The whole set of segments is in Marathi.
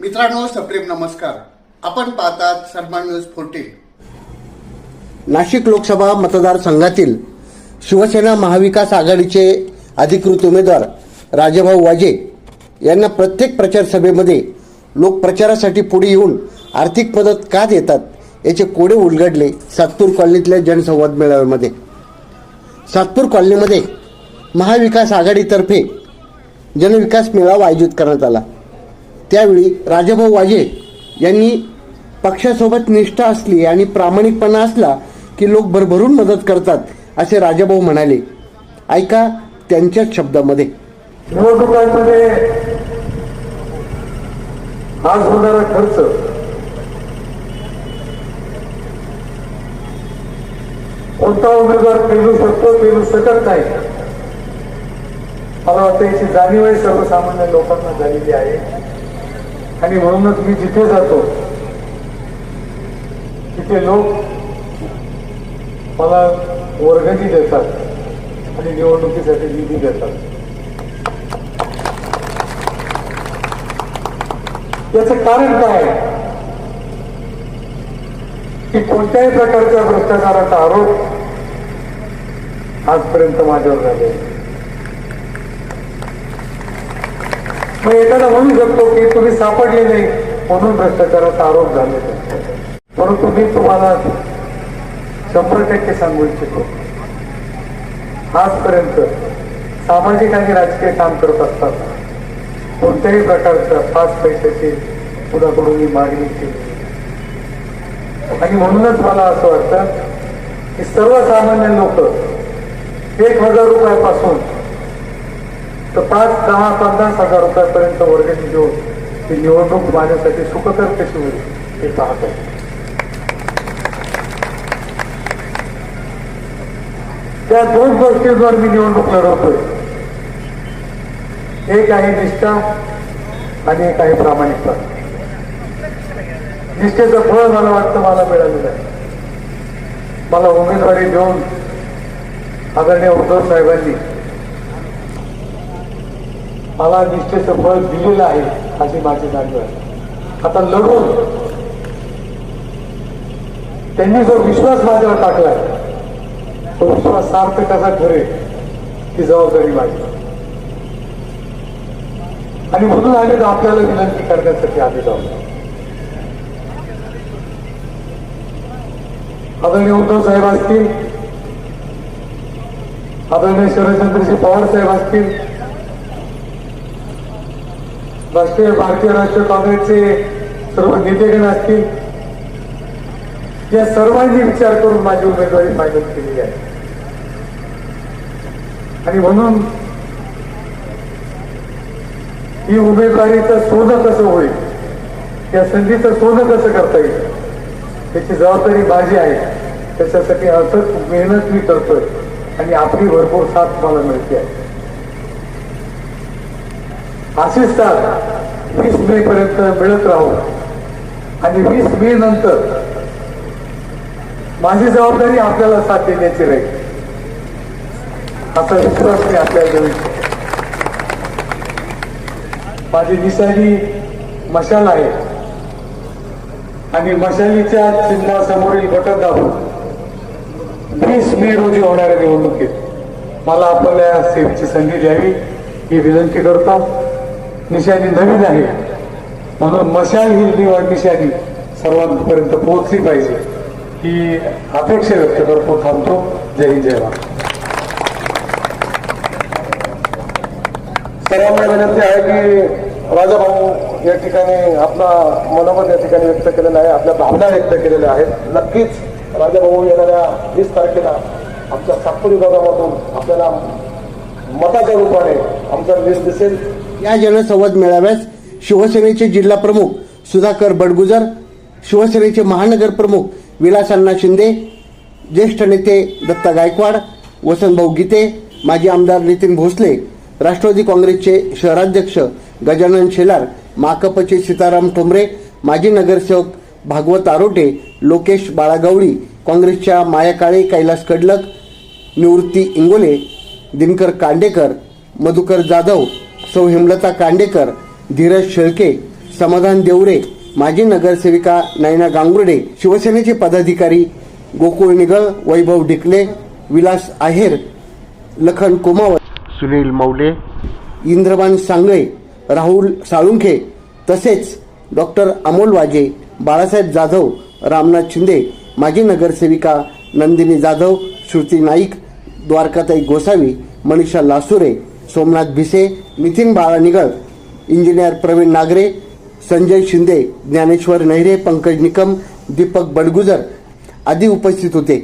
मित्रांनो सप्रेम नमस्कार. आपण पाहतात सन्मान न्यूज फोर्टीन. नाशिक लोकसभा मतदारसंघातील शिवसेना महाविकास आघाडीचे अधिकृत उमेदवार राजेभाऊ वाजे यांना प्रत्येक प्रचारसभेमध्ये लोकप्रचारासाठी लोक प्रचारासाठी पुढे येऊन आर्थिक मदत का देतात याचे कोडे उलगडले सातपूर कॉलनीतल्या जनसंवाद मेळाव्यामध्ये. सातपूर कॉलनीमध्ये महाविकास आघाडीतर्फे जनविकास मेळावा आयोजित करण्यात आला. त्यावेळी राजाभाऊ वाजे यांनी पक्षासोबत निष्ठा असली आणि प्रामाणिकपणा असला की लोक भरभरून मदत करतात असे राजाभाऊ म्हणाले. ऐका त्यांच्याच शब्दामध्ये. निवडणुकांमध्ये आज होणारा खर्च कोणता उमेदवार पेरू शकतो पेरू शकत नाही मला वाटतं याची जाणीव आहे सर्वसामान्य लोकांना झालेली आहे. आणि म्हणूनच मी जिथे जातो तिथे लोक मला वर्गणी देतात आणि निवडणुकीसाठी निधी देतात याचं कारण काय आहे? की कोणत्याही प्रकारच्या भ्रष्टाचाराचा आरोप आजपर्यंत माझ्यावर झाले मग एखादा म्हणू शकतो की तुम्ही सापडले नाही म्हणून भ्रष्टाचाराचा आरोप झाले. परंतु मी तुम्हाला शंभर टक्के सांगू इच्छितो. आजपर्यंत सामाजिक आणि राजकीय काम करत असताना कोणत्याही प्रकारच्या पाच पैशाची कुणाकडून मी मागणी केली. आणि म्हणूनच मला असं वाटतं की सर्वसामान्य लोक एक हजार रुपयापासून तर पाच दहा पन्नास हजार रुपयापर्यंत वर्गणी देऊन ही निवडणूक माझ्यासाठी सुखकर कशी होईल हे पाहत. आहे त्या दोन गोष्टींवर मी निवडणूक लढवतोय. एक आहे निष्ठा आणि एक आहे प्रामाणिकता. निष्ठेचं फळ मला वाटतं मला मिळालेलं आहे. मला उमेदवारी देऊन आदरणीय उद्धव साहेबांनी मला निष्ठेचं फळ दिलेलं आहे अशी माझी जाणीव आहे. आता लढून त्यांनी जो विश्वास माझ्यावर टाकलाय तो विश्वास सार्थ कसा ठरेल ही जबाबदारी माझी. आणि म्हणून आम्ही आपल्याला विनंती करण्यासाठी आम्ही जाऊ आदरणीय उद्धव साहेब असतील आदरणीय शरदचंद्रजी पवार साहेब असतील राष्ट्रीय भारतीय राष्ट्रीय काँग्रेसचे सर्व नेतेगण असतील. या सर्वांनी विचार करून माझी उमेदवारी फायनल केलेली आहे. आणि म्हणून ही उमेदवारीचं सोनं कसं होईल या संधीचं सोनं कसं करता येईल त्याची जबाबदारी माझी आहे. त्याच्यासाठी अर्थ मेहनत मी करतोय आणि आपली भरपूर साथ मला मिळते आहे. अशीच तास वीस मे पर्यंत मिळत राहू. आणि वीस मे नंतर माझी जबाबदारी आपल्याला साथ देण्याची राहील. असा विश्वास मी आपल्याला देऊ इच्छितो माझी निशाणी मशाल आहे. आणि मशालीच्या चिन्हासमोरील बटन दाबून वीस मे रोजी होणाऱ्या निवडणुकीत मला आपल्या सेवेची संधी द्यावी ही विनंती करतो. निशाणी नवीन आहे. म्हणून मशाल ही निवड निशाणी सर्वांपर्यंत पोहोचली पाहिजे. ही अपेक्षा व्यक्त करतो थांबतो. जय हिंद जय भारत. सर्वांना विनंती आहे की राजाभाऊ या ठिकाणी आपला मनोगत या ठिकाणी व्यक्त केलेला आहे आपल्या भावना व्यक्त केलेल्या आहेत. नक्कीच राजाभाऊ येणाऱ्या वीस तारखेला आमच्या सातपूर विभागामधून आपल्याला मताच्या रूपाने आमचा वीस दिसेल. या जनसंवाद मेळाव्यास शिवसेनेचे जिल्हा प्रमुख सुधाकर बडगुजर शिवसेनेचे महानगर प्रमुख विलास अण्णा शिंदे ज्येष्ठ नेते दत्ता गायकवाड वसंतभाऊ गीते माजी आमदार नितीन भोसले राष्ट्रवादी काँग्रेसचे शहराध्यक्ष गजानन शेलार माकपचे सीताराम ठोंबरे माजी नगरसेवक भागवत आरोटे लोकेश बाळागवळी काँग्रेसच्या माया काळे कैलास कडलक निवृत्ती इंगोले दिनकर कांडेकर मधुकर जाधव सौ हेमलता कांडेकर धीरज शेळके समाधान देवरे माजी नगरसेविका नयना गांगुर्डे शिवसेनेचे पदाधिकारी गोकुळ निगळ वैभव डिकले विलास आहेर लखन कोमावत सुनील मौले इंद्रबान सांगळे राहुल साळुंखे तसेच डॉक्टर अमोल वाजे बाळासाहेब जाधव रामनाथ शिंदे माजी नगरसेविका नंदिनी जाधव श्रुती नाईक द्वारकाताई गोसावी मनीषा लासुरे सोमनाथ भिसे नितीन बाळानिगळ इंजिनियर प्रवीण नागरे संजय शिंदे ज्ञानेश्वर नैरे पंकज निकम दीपक बडगुजर आदी उपस्थित होते.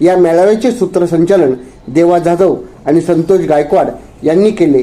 या मेळाव्याचे सूत्रसंचालन देवा जाधव आणि संतोष गायकवाड यांनी केले.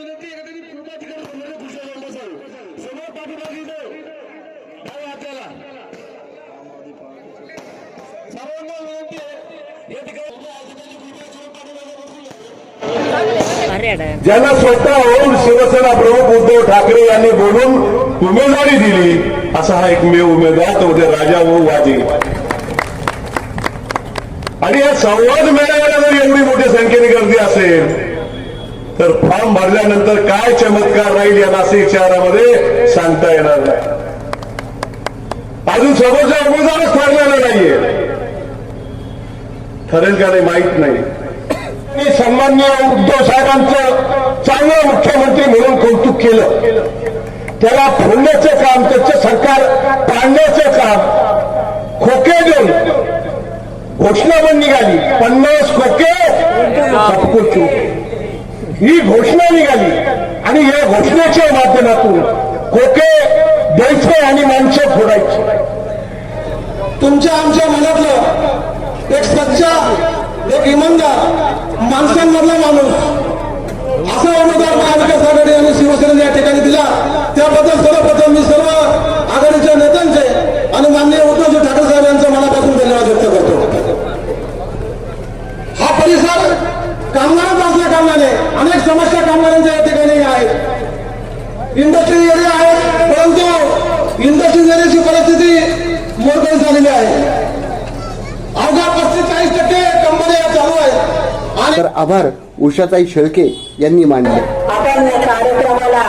ज्यांना स्वतः होऊन शिवसेना प्रमुख उद्धव ठाकरे यांनी बोलून उमेदवारी दिली असा हा एकमेव उमेदवार तो उद्या राजा भाऊ वाजे. आणि या संवाद मेळाव्याला जर एवढी मोठी संख्येने गर्दी असेल तर फॉर्म भरल्यानंतर काय चमत्कार राहील या नाशिक शहरामध्ये सांगता येणार नाही. अजून समोरचा उमेदवारच ठरलेला नाहीये. ठरेल का नाही माहीत नाही. मी सन्मान्य उद्धव साहेबांचं चांगलं मुख्यमंत्री म्हणून कौतुक केलं. त्याला फोडण्याचं काम त्याचं सरकार पाडण्याचं काम खोके देऊन घोषणा पण निघाली. पन्नास खोके ही घोषणा निघाली आणि या घोषणेच्या माध्यमातून खोके द्यायचे आणि माणसं फोडायचे. तुमच्या आमच्या मनातलं एक सज्जा एक इमानदार माणसांमधला माणूस. असा उमेदवार महाविकास आघाडी आणि शिवसेनेने या ठिकाणी दिला. त्याबद्दल सर्व मी सर्व आघाडीच्या नेत्यांचे आणि माननीय उद्धवजी ठाकरे साहेब यांचे मनापासून धन्यवाद व्यक्त करतो हा परिसर कामगारांचा असल्या कारणाने अनेक समस्या कामगारांच्या या ठिकाणी आहेत इंडस्ट्री एरिया आहे परंतु इंडस्ट्री एरियाची परिस्थिती मोडकळी झालेली आहे अवघा पस्तीस चाळीस टक्के कंपन्या चालू आहेत आणि तर आभार उषाताई शेळके यांनी मानले. आपण या कार्यक्रमाला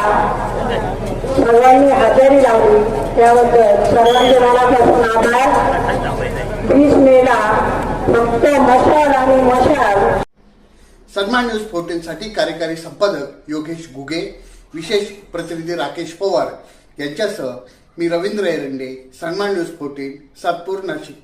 सर्वांनी हजेरी लावली. त्याबद्दल सर्वांचे मनापासून आभार. वीस मेला फक्त मशाल आणि मशाल. सन्मान न्यूज फोर्टीनसाठी कार्यकारी संपादक योगेश घुगे विशेष प्रतिनिधी राकेश पवार यांच्यासह मी रवींद्र एरंडे सन्मान न्यूज फोर्टीन सातपूर नाशिक.